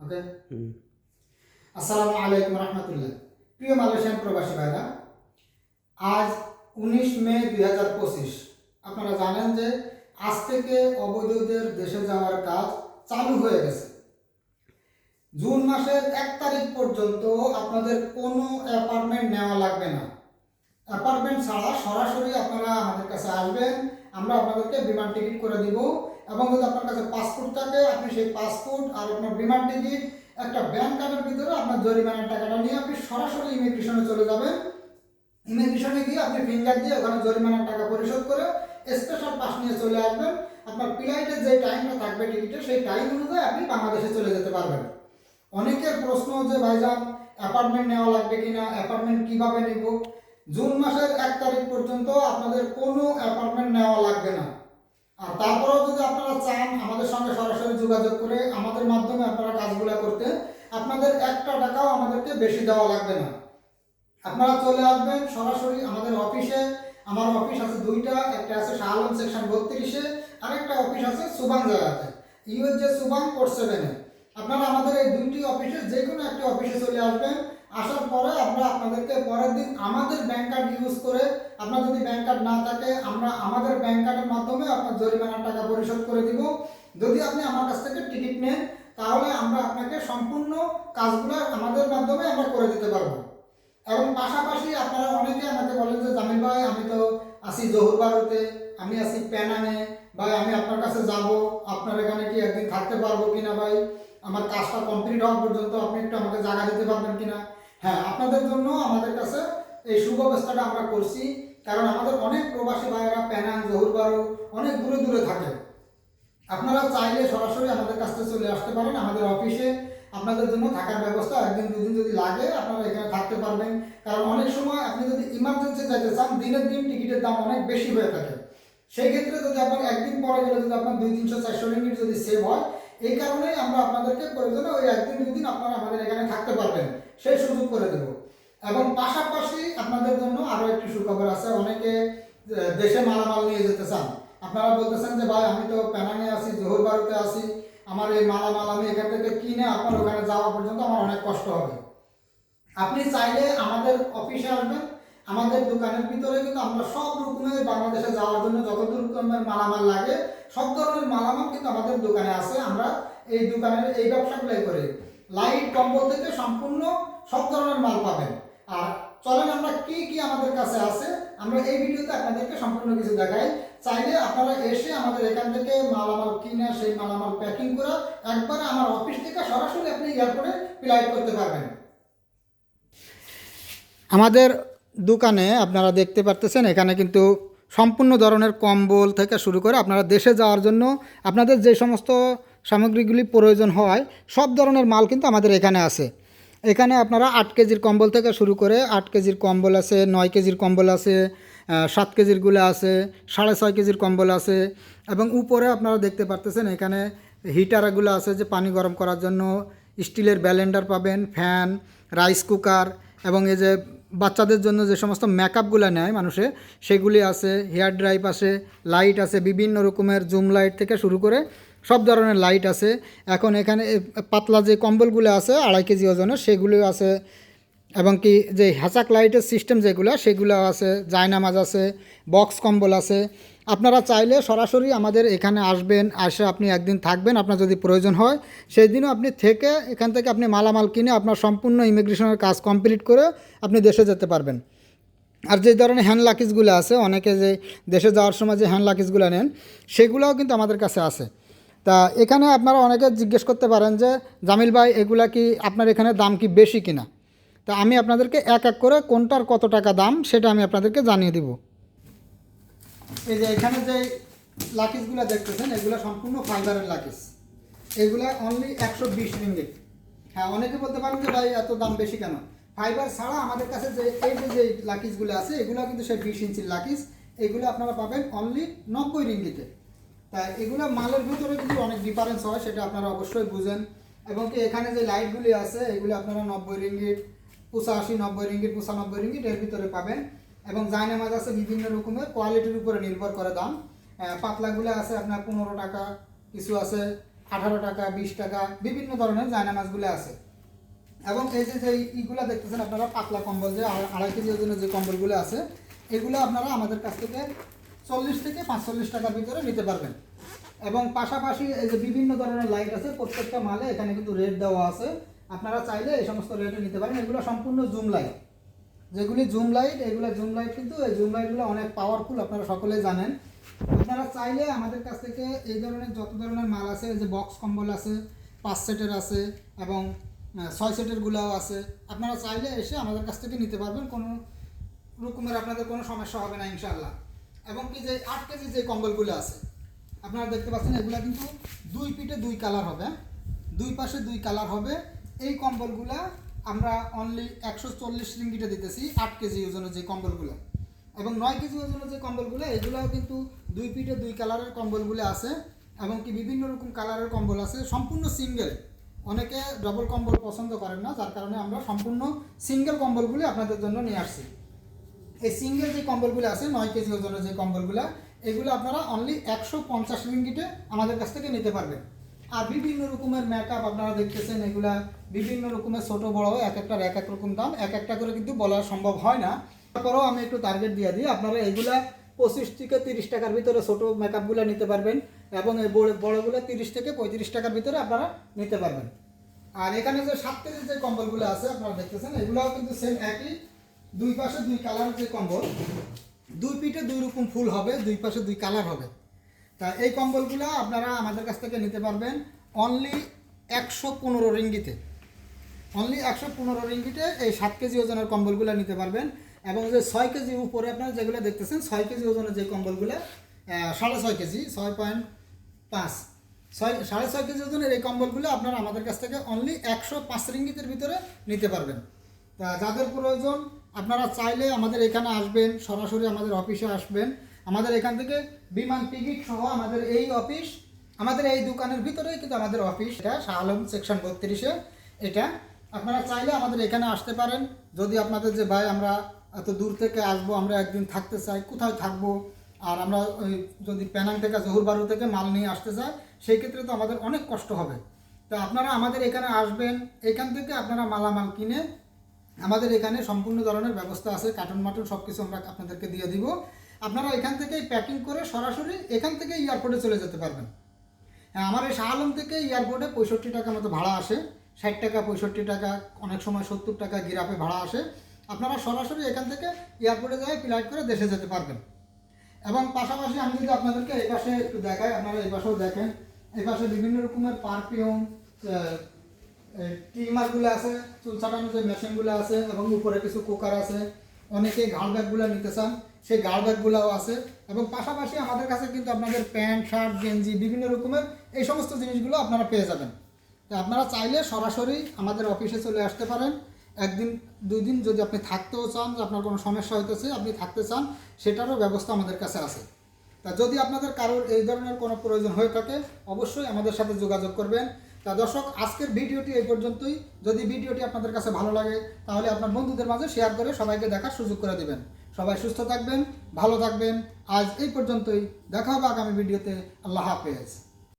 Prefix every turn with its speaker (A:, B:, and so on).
A: ওকে। আসসালামু আলাইকুম রহমতুল্লাহ। প্রিয় মালয়েশিয়ান প্রবাসী ভাইরা আজ উনিশ মে দুই হাজার পঁচিশ। আপনারা জানেন যে আজ থেকে অবৈধদের দেশে যাওয়ার কাজ চালু হয়ে গেছে। জুন মাসের এক তারিখ পর্যন্ত আপনাদের কোনো অ্যাপার্টমেন্ট নেওয়া লাগবে না। অ্যাপার্টমেন্ট ছাড়া সরাসরি আপনারা আমাদের কাছে আসবেন আমরা আপনাদেরকে বিমান টিকিট করে দিব। এবং যদি আপনার কাছে পাসপোর্ট থাকে, আপনি সেই পাসপোর্ট আর আপনার বিমান টিকিট, একটা ব্যাংক কার্ডের ভিতরে আপনার জরিমানার টাকাটা নিয়ে আপনি সরাসরি ইমিগ্রেশনে চলে যাবেন। ইমিগ্রেশনে গিয়ে আপনি ফিঙ্গার দিয়ে ওখানে জরিমানার টাকা পরিশোধ করে স্পেশাল পাস নিয়ে চলে আসবেন। আপনার ফ্লাইটের যে টাইমটা থাকবে টিকিটে সেই টাইম অনুযায়ী আপনি বাংলাদেশে চলে যেতে পারবেন। অনেকের প্রশ্ন যে, ভাইজান অ্যাপার্টমেন্ট নেওয়া লাগবে কিনা? অ্যাপার্টমেন্ট কীভাবে নিব? জুন মাসের এক তারিখ পর্যন্ত আপনাদের কোনো অ্যাপার্টমেন্ট নেওয়া লাগবে না। আর তারপরেও যদি আপনারা চান আমাদের সঙ্গে সরাসরি যোগাযোগ করে আমাদের মাধ্যমে আপনারা কাজগুলো করতে, আপনাদের একটা টাকাও আমাদেরকে বেশি দেওয়া লাগবে না। আপনারা চলে আসবেন সরাসরি আমাদের অফিসে, আমার অফিস আছে দুইটা, একটা আছে শাহ আলম সেকশন বত্রিশে, আরেকটা অফিস আছে সুবাং জায়গাতে। ইউএসজে সুবাং কোর্ট সেভেনে। আপনারা আমাদের এই দুইটি অফিসে যে কোনো একটি অফিসে চলে আসবেন আসার পরে আমরা আপনাদেরকে পরের দিন আমাদের ব্যাংক কার্ড ইউজ করে আপনার যদি ব্যাংক কার্ড না থাকে, আমরা আমাদের ব্যাংক কার্ডের মাধ্যমে আপনার জরিমানার টাকা পরিশোধ করে দিব। যদি আপনি আমার কাছ থেকে টিকিট নেন, তাহলে আমরা আপনাকে সম্পূর্ণ কাজগুলো আমাদের মাধ্যমে আমরা করে দিতে পারব। এবং পাশাপাশি আপনারা অনেকে আমাকে বলেন যে, জামিল ভাই, আমি তো আসি জহুর বারোতে আমি আসি প্যানাঙে ভাই, আমি আপনার কাছে যাব, আপনার এখানে কি একদিন থাকতে পারব কিনা ভাই? আমার কাজটা কমপ্লিট হওয়া পর্যন্ত আপনি একটু আমাকে জায়গা দিতে পারবেন কিনা? হ্যাঁ আপনাদের জন্য আমাদের কাছে এই সুব্যবস্থাটা আমরা করছি, কারণ আমাদের অনেক প্রবাসী ভাইয়েরা প্যানাং জহুর বারো অনেক দূরে দূরে থাকে। আপনারা চাইলে সরাসরি আমাদের কাছ থেকে চলে আসতে পারেন আমাদের অফিসে। আপনাদের জন্য থাকার ব্যবস্থা একদিন দুদিন যদি লাগে, আপনারা এখানে থাকতে পারবেন। কারণ অনেক সময় আপনি যদি ইমার্জেন্সি যাইতে চান, দিনের দিন টিকিটের দাম অনেক বেশি হয়ে থাকে। সেই ক্ষেত্রে যদি আপনার একদিন পরে গেলে যদি আপনার দুই, তিনশো, চারশো মিনিট যদি সেভ হয়, এই কারণেই আমরা আপনাদেরকে প্রয়োজনে ওই একদিন দুই দিন আপনারা আমাদের এখানে থাকতে পারবেন। সেই সুযোগ করে দেব। এবং পাশাপাশি আপনাদের জন্য আরও একটি সুখবর আছে। অনেকে দেশে মালামাল নিয়ে যেতে চান। আপনারা বলতেছেন যে, ভাই, আমি তো প্যানাঙে আছি, জোহর বাড়িতে আছি। আমার এই মালামাল আমি এখান থেকে কিনে আপনার ওখানে যাওয়া পর্যন্ত আমার অনেক কষ্ট হবে। আপনি চাইলে আমাদের অফিসে আসবেন। আমাদের দোকানের ভিতরে কিন্তু আমরা সব রকমের বাংলাদেশে যাওয়ার জন্য যত রকমের মালামাল লাগে, সব ধরনের মালামাল কিন্তু আমাদের দোকানে আছে। আমরা এই দোকানের এই ব্যবসাগুলাই করি। লাইট, কম্বল থেকে সম্পূর্ণ সব ধরনের মাল পাবেন। আর চলেন আমরা কি কি আমাদের কাছে আছে, আমরা এই ভিডিওতে আপনাদেরকে সম্পূর্ণ কিছু দেখাই। চাইলে আপনারা এসে আমাদের এখান থেকে মালামাল কিনে, সেই মালামাল প্যাকিং করে একবারে আমার অফিস থেকে সরাসরি আপনি এয়ারপোর্টে ফ্লাইট করতে পারবেন। আমাদের দোকানে আপনারা দেখতে পারতেছেন, এখানে কিন্তু সম্পূর্ণ ধরনের কম্বল থেকে শুরু করে আপনারা দেশে যাওয়ার জন্য আপনাদের যে সমস্ত সামগ্রীগুলি প্রয়োজন হয়, সব ধরনের মাল কিন্তু আমাদের এখানে আছে। এখানে আপনারা আট কেজির কম্বল থেকে শুরু করে আট কেজির কম্বল আছে, নয় কেজির কম্বল আছে সাত কেজিরগুলো আছে, সাড়ে ছয় কেজির কম্বল আছে এবং উপরে আপনারা দেখতে পারতেছেন এখানে হিটারগুলো আছে যে পানি গরম করার জন্য। স্টিলের ব্যালেন্ডার পাবেন ফ্যান রাইস কুকার এবং এই যে বাচ্চাদের জন্য যে সমস্ত মেকআপগুলো নেয় মানুষে, সেগুলি আছে হেয়ার ড্রাইভ আছে লাইট আছে, বিভিন্ন রকমের জুম লাইট থেকে শুরু করে সব ধরনের লাইট আছে। এখন এখানে পাতলা যে কম্বলগুলো আছে, আড়াই কেজি ওজনের, সেগুলো আছে। এবং কি যে হ্যাচাক লাইটের সিস্টেম যেগুলো, সেগুলো আছে, জায়নামাজ আছে বক্স কম্বল আছে। আপনারা চাইলে সরাসরি আমাদের এখানে আসবেন, আসে আপনি একদিন থাকবেন, আপনার যদি প্রয়োজন হয় সেই দিনও আপনি থেকে এখান থেকে আপনি মালামাল কিনে আপনার সম্পূর্ণ ইমিগ্রেশনের কাজ কমপ্লিট করে আপনি দেশে যেতে পারবেন। আর যে ধরনের হ্যান্ড লাকিজগুলো আছে, অনেকে যে দেশে যাওয়ার সময় যে হ্যান্ড লাকিজগুলো নেন, সেগুলোও কিন্তু আমাদের কাছে আছে। তা এখানে আপনারা অনেকে জিজ্ঞেস করতে পারেন যে, জামিল ভাই, এগুলা কি আপনার এখানে দাম কি বেশি কিনা? তা আমি আপনাদেরকে এক এক করে কোনটার কত টাকা দাম সেটা আমি আপনাদেরকে জানিয়ে দিব। এই যে এখানে যে লাকিসগুলো দেখতেছেন, এগুলো সম্পূর্ণ ফাইবারের লাকিস এগুলো অনলি একশো বিশ রিঙ্গিট হ্যাঁ অনেকে বলতে পারেন যে, ভাই, এত দাম বেশি কেন? ফাইবার ছাড়া আমাদের কাছে যে, এই যে যে লাকিসগুলো আছে, এগুলো কিন্তু সেই বিশ ইঞ্চির লাকিস এগুলো আপনারা পাবেন অনলি নব্বই রিঙ্গিতে তা এগুলো মালের ভিতরে কিন্তু অনেক ডিফারেন্স হয়, সেটা আপনারা অবশ্যই বুঝেন। এবং কি এখানে যে লাইটগুলি আছে, এগুলো আপনারা নব্বই রিঙ্গিট পঁচাশি, নব্বই রিঙ্গিট পঁচানব্বই রিঙ্গিট এর ভিতরে পাবেন। এবং জায়নামাজ আছে বিভিন্ন রকমের কোয়ালিটির উপরে নির্ভর করে দাম। পাতলাগুলো আছে আপনার পনেরো টাকা, কিছু আছে আঠারো টাকা, বিশ টাকা, বিভিন্ন ধরনের জায়নামাজগুলো আছে। এবং এই যে যে ইগুলা দেখতেছেন আপনারা, পাতলা কম্বল যে আড়াই কেজি ওজনের যে কম্বলগুলো আছে, এগুলো আপনারা আমাদের কাছ থেকে চল্লিশ থেকে পাঁচচল্লিশ টাকার ভিতরে নিতে পারবেন। এবং পাশাপাশি এই যে বিভিন্ন ধরনের লাইট আছে, প্রত্যেকটা মালে এখানে কিন্তু রেট দেওয়া আছে। আপনারা চাইলে এই সমস্ত রেটে নিতে পারেন। এগুলো সম্পূর্ণ জুম লাইট যেগুলি জুম লাইট এগুলো জুম লাইট কিন্তু এই জুম লাইটগুলো অনেক পাওয়ারফুল আপনারা সকলেই জানেন। আপনারা চাইলে আমাদের কাছ থেকে এই ধরনের যত ধরনের মাল আছে, এই যে বক্স কম্বল আছে, পাঁচ সেটের আছে, এবং ছয় সেটেরগুলোও আছে, আপনারা চাইলে এসে আমাদের কাছ থেকে নিতে পারবেন। কোনো রকমের আপনাদের কোনো সমস্যা হবে না, ইনশাআল্লাহ। এবং কি যে আট কেজি যে কম্বলগুলো আছে, আপনারা দেখতে পাচ্ছেন এগুলা কিন্তু দুই পিঠে দুই কালার হবে দুই পাশে দুই কালার হবে। এই কম্বলগুলা আমরা অনলি একশো চল্লিশ রিঙ্গিটে দিতেছি আট কেজি ওজনের যে কম্বলগুলো। এবং নয় কেজি ওজনের যে কম্বলগুলো, এগুলোও কিন্তু দুই পিঠে দুই কালারের কম্বলগুলো আছে এবং কি বিভিন্ন রকম কালারের কম্বল আছে, সম্পূর্ণ সিঙ্গেল। অনেকে ডবল কম্বল পছন্দ করেন না, যার কারণে আমরা সম্পূর্ণ সিঙ্গেল কম্বলগুলি আপনাদের জন্য নিয়ে আসছি। এই সিঙ্গেল যে কম্বলগুলো আছে, নয় কেজি ওজনের যে কম্বলগুলো, এগুলো আপনারা অনলি একশো পঞ্চাশ রিঙ্গিটে আমাদের কাছ থেকে নিতে পারবেন। আর বিভিন্ন রকমের মেকআপ আপনারা দেখতেছেন, এগুলা বিভিন্ন রকমের ছোট, বড়, এক একটার এক এক রকম দাম, এক একটা করে কিন্তু বলা সম্ভব হয় না। তারপরেও আমি একটু টার্গেট দিয়ে দিই, আপনারা এগুলা পঁচিশ থেকে তিরিশ টাকার ভিতরে ছোট মেকআপগুলো নিতে পারবেন এবং এই বড়, বড়গুলো তিরিশ থেকে পঁয়ত্রিশ টাকার ভিতরে আপনারা নিতে পারবেন। আর এখানে যে সাত কেজির যে কম্বলগুলো আছে, আপনারা দেখতেছেন, এগুলোও কিন্তু সেম একই। দুই পাশে দুই কালার যে কম্বল, দুই পিঠে দুই রকম ফুল হবে, দুই পাশে দুই কালার হবে। তা এই কম্বলগুলো আপনারা আমাদের কাছ থেকে নিতে পারবেন অনলি একশো পনেরো রিঙ্গিতে। অনলি একশো পনেরো রিঙ্গিটে এই সাত কেজি ওজনের কম্বলগুলো নিতে পারবেন এবং যে ছয় কেজি উপরে আপনারা যেগুলো দেখতেছেন, ছয় কেজি ওজনের যে কম্বলগুলো সাড়ে ছয় কেজি, ছয় পয়েন্ট পাঁচ। ছয়, সাড়ে ছয় কেজি ওজনের এই কম্বলগুলো আপনারা আমাদের কাছ থেকে অনলি একশো পাঁচ রিঙ্গিতের ভিতরে নিতে পারবেন। তা যাদের প্রয়োজন আপনারা চাইলে আমাদের এখানে আসবেন, সরাসরি আমাদের অফিসে আসবেন। আমাদের এখান থেকে বিমান টিকিট সহ আমাদের এই অফিস, আমাদের এই দোকানের ভিতরেই কিন্তু আমাদের অফিস। এটা শাহ আলম সেকশন বত্রিশে। এটা আপনারা চাইলে আমাদের এখানে আসতে পারেন। যদি আপনাদের যে ভাই, আমরা এত দূর থেকে আসব, আমরা একদিন থাকতে চাই, কোথায় থাকব? আর আমরা যদি প্যানাং থেকে জহুরবারু থেকে মাল নিয়ে আসতে চাই, সেই ক্ষেত্রে তো আমাদের অনেক কষ্ট হবে। তো আপনারা আমাদের এখানে আসবেন। এখান থেকে আপনারা মালামাল কিনে আমাদের এখানে সম্পূর্ণ ধরনের ব্যবস্থা আছে কার্টুন মাটুন সব কিছু আমরা আপনাদেরকে দিয়ে দিব। আপনারা এখান থেকেই প্যাকিং করে সরাসরি এখান থেকে এয়ারপোর্টে চলে যেতে পারবেন। হ্যাঁ, আমার এই শাহ আলম থেকে এয়ারপোর্টে পঁয়ষট্টি টাকা মতো ভাড়া আসে। ষাট টাকা পঁয়ষট্টি টাকা অনেক সময় সত্তর টাকা গিরাপে ভাড়া আসে। আপনারা সরাসরি এখান থেকে এয়ারপোর্টে যায় ফ্লাইট করে দেশে যেতে পারবেন। এবং পাশাপাশি আমি যদি আপনাদেরকে এই পাশে একটু দেখাই আপনারা এই পাশেও দেখেন। এই পাশে বিভিন্ন রকমের পারফিউম টিমারগুলো আছে চুল ছাটানোর যে মেশিনগুলো আছে এবং উপরে কিছু কুকার আছে, অনেকে গার্ড ব্যাগগুলো নিতে চান, সেই গার্ড ব্যাগগুলোও আছে এবং পাশাপাশি আমাদের কাছে কিন্তু আপনাদের প্যান্ট, শার্ট, গেঞ্জি, বিভিন্ন রকমের এই সমস্ত জিনিসগুলো আপনারা পেয়ে যাবেন। তো আপনারা চাইলে সরাসরি আমাদের অফিসে চলে আসতে পারেন। একদিন, দুই দিন যদি আপনি থাকতেও চান যে আপনার কোনো সমস্যা হইতেছে, আপনি থাকতে চান, সেটারও ব্যবস্থা আমাদের কাছে আছে। তা যদি আপনাদের কারোর এই ধরনের কোনো প্রয়োজন হয়ে থাকে, অবশ্যই আমাদের সাথে যোগাযোগ করবেন। তা দর্শক, আজকের ভিডিওটি এই পর্যন্তই। যদি ভিডিওটি আপনাদের কাছে ভালো লাগে, তাহলে আপনার বন্ধুদের মাঝে শেয়ার করে সবাইকে দেখার সুযোগ করে দেবেন। সবাই সুস্থ থাকবেন, ভালো থাকবেন। আজ এই পর্যন্তই। দেখা হবে আগামী ভিডিওতে। আল্লাহ হাফেজ।